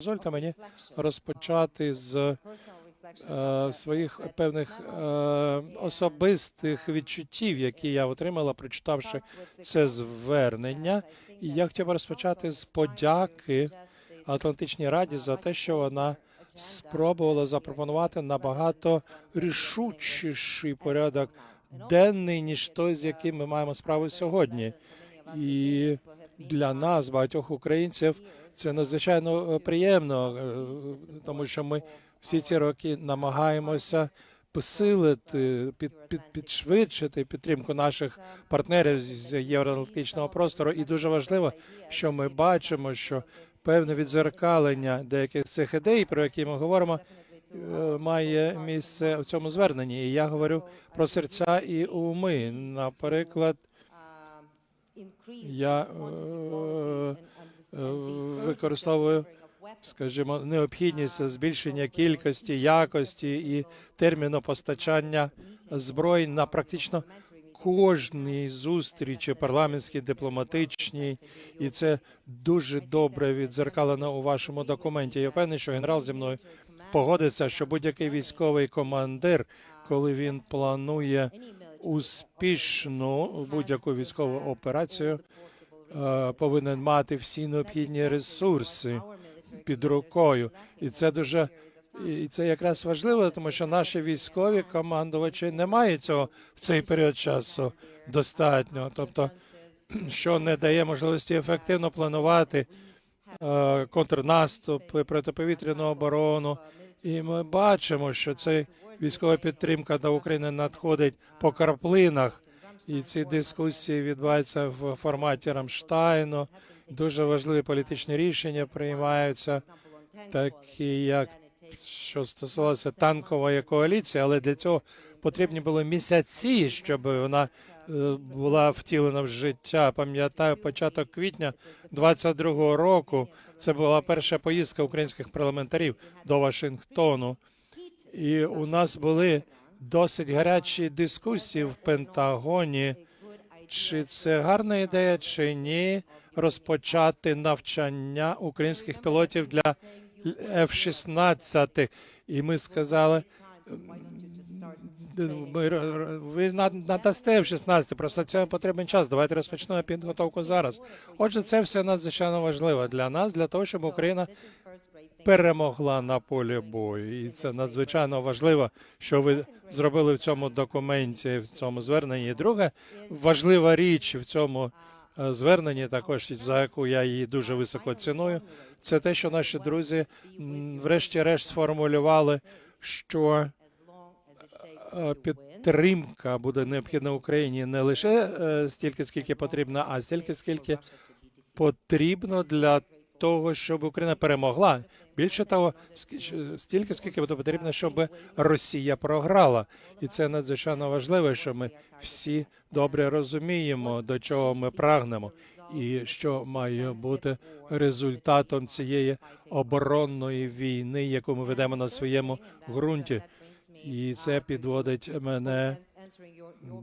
дозвольте мені розпочати з е, своїх певних е, особистих відчуттів, які я отримала, прочитавши це звернення. І я хотів би розпочати з подяки Атлантичній Раді за те, що вона спробувала запропонувати набагато рішучіший порядок денний, ніж той, з яким ми маємо справу сьогодні. І для нас, багатьох українців, це надзвичайно е, приємно, е, тому що ми всі ці роки намагаємося посилити, під, під, підшвидшити підтримку наших партнерів з євроатлантичного простору. І дуже важливо, що ми бачимо, що певне відзеркалення деяких з цих ідей, про які ми говоримо, е, має місце в цьому зверненні. І я говорю про серця і уми. Наприклад, я е, е, використовую, скажімо, необхідність збільшення кількості, якості і терміну постачання зброї на практично кожній зустрічі парламентській, дипломатичній, і це дуже добре відзеркалено у вашому документі. Я впевнений, що генерал зі мною погодиться, що будь-який військовий командир, коли він планує успішну будь-яку військову операцію, повинен мати всі необхідні ресурси під рукою, і це дуже і це якраз важливо, тому що наші військові командувачі не мають цього в цей період часу достатньо. Тобто, що не дає можливості ефективно планувати е, контрнаступ, протиповітряну оборону. І ми бачимо, що цей військова підтримка до України надходить по краплинах, і ці дискусії відбуваються в форматі Рамштайну. Дуже важливі політичні рішення приймаються, такі як що стосувалося танкової коаліції, але для цього потрібні були місяці, щоб вона е, була втілена в життя. Пам'ятаю, початок квітня 22-го року. Це була перша поїздка українських парламентарів до Вашингтону, і у нас були досить гарячі дискусії в Пентагоні. Чи це гарна ідея, чи ні, розпочати навчання українських пілотів для F-16. І ми сказали, ви на- надасте F-16, просто це потрібен час. Давайте розпочнемо підготовку зараз. Отже, це все надзвичайно важливо для нас, для того, щоб Україна перемогла на полі бою. І це надзвичайно важливо, що ви зробили в цьому документі, в цьому зверненні. Друга важлива річ в цьому е, зверненні, також за яку я її дуже високо ціную, це те, що наші друзі врешті-решт сформулювали, що е, підтримка буде необхідна Україні не лише е, стільки, скільки потрібно, а стільки, скільки потрібно для того, щоб Україна перемогла. Більше того, стільки, скільки буде потрібно, щоб Росія програла, і це надзвичайно важливо, що ми всі добре розуміємо, до чого ми прагнемо, і що має бути результатом цієї оборонної війни, яку ми ведемо на своєму ґрунті. І це підводить мене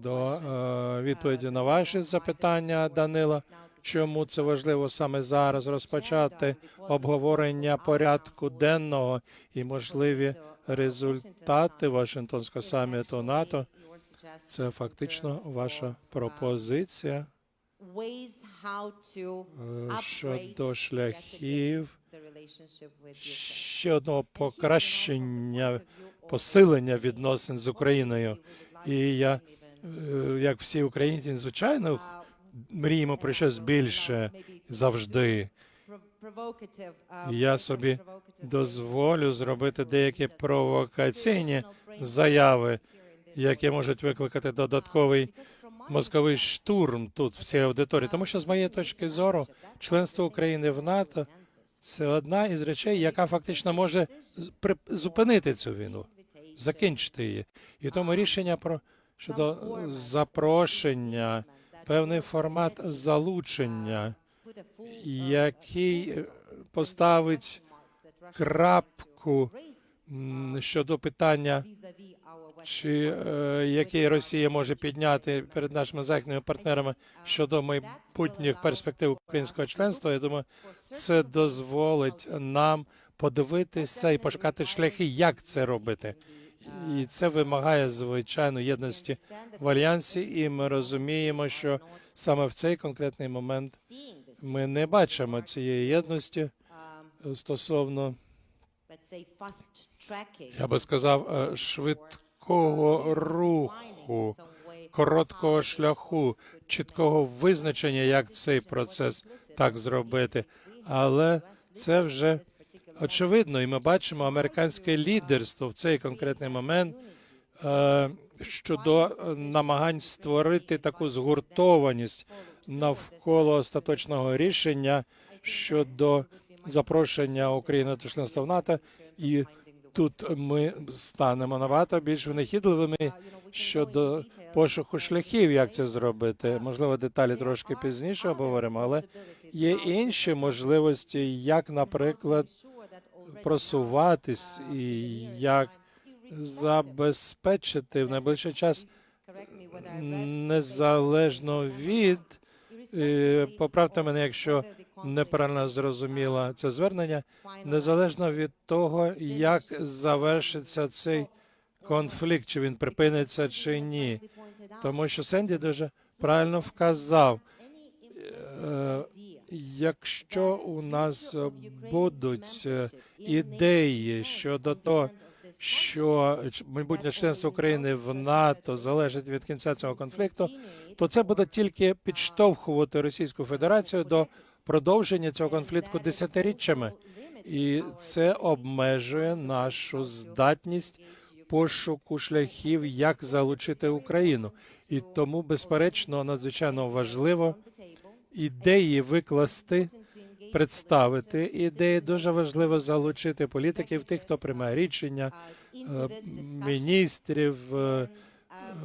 до е, відповіді на ваші запитання, Данила. Чому це важливо саме зараз розпочати обговорення порядку денного і можливі результати Вашингтонського саміту НАТО? Це фактично ваша пропозиція е, щодо шляхів ще одного покращення, посилення відносин з Україною. І я, е, як всі українці, звичайно, мріємо про щось більше завжди. Я собі дозволю зробити деякі провокаційні заяви, які можуть викликати додатковий мозковий штурм тут в цій аудиторії. Тому що з моєї точки зору, членство України в НАТО це одна із речей, яка фактично може зупинити цю війну, закінчити її. І тому рішення про щодо запрошення, певний формат залучення, який поставить крапку щодо питання, чи е, який Росія може підняти перед нашими західними партнерами щодо майбутніх перспектив українського членства. Я думаю, це дозволить нам подивитися і пошукати шляхи, як це робити. І це вимагає звичайно єдності в альянсі, і ми розуміємо, що саме в цей конкретний момент ми не бачимо цієї єдності стосовно, я би сказав, е, швидкого руху, короткого шляху, чіткого визначення, як цей процес так зробити. Але це вже очевидно, і ми бачимо американське лідерство в цей конкретний момент е, щодо е, намагань створити таку згуртованість навколо остаточного рішення щодо запрошення України до членства в НАТО, і тут ми станемо набагато більш винахідливими щодо пошуку шляхів, як це зробити. Можливо, деталі трошки пізніше обговоримо, але є інші можливості, як, наприклад, просуватись і як забезпечити в найближчий час незалежно від е, поправте мене, якщо неправильно зрозуміла це звернення, незалежно від того, як завершиться цей конфлікт, чи він припиниться чи ні, тому що Сенді дуже правильно вказав. Якщо у нас будуть е, ідеї щодо того, що майбутнє членство України в НАТО залежить від кінця цього конфлікту, то це буде тільки підштовхувати Російську Федерацію до продовження цього конфлікту десятиріччями, і це обмежує нашу здатність пошуку шляхів, як залучити Україну. І тому, безперечно, надзвичайно важливо ідеї викласти, представити ідеї. Дуже важливо залучити політиків, тих, хто приймає рішення, е, міністрів, е,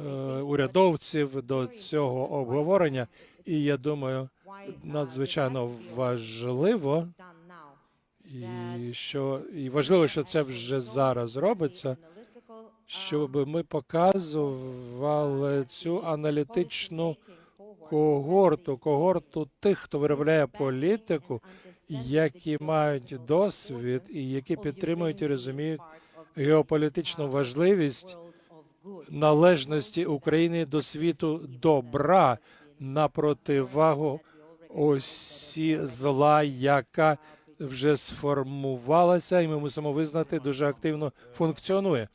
е, урядовців до цього обговорення. І я думаю, надзвичайно важливо, і що і важливо, що це вже зараз робиться, щоб ми показували цю аналітичну когорту, когорту тих, хто виробляє політику, які мають досвід і які підтримують і розуміють геополітичну важливість належності України до світу добра на противагу осі зла, яка вже сформувалася, і ми мусимо визнати, дуже активно функціонує.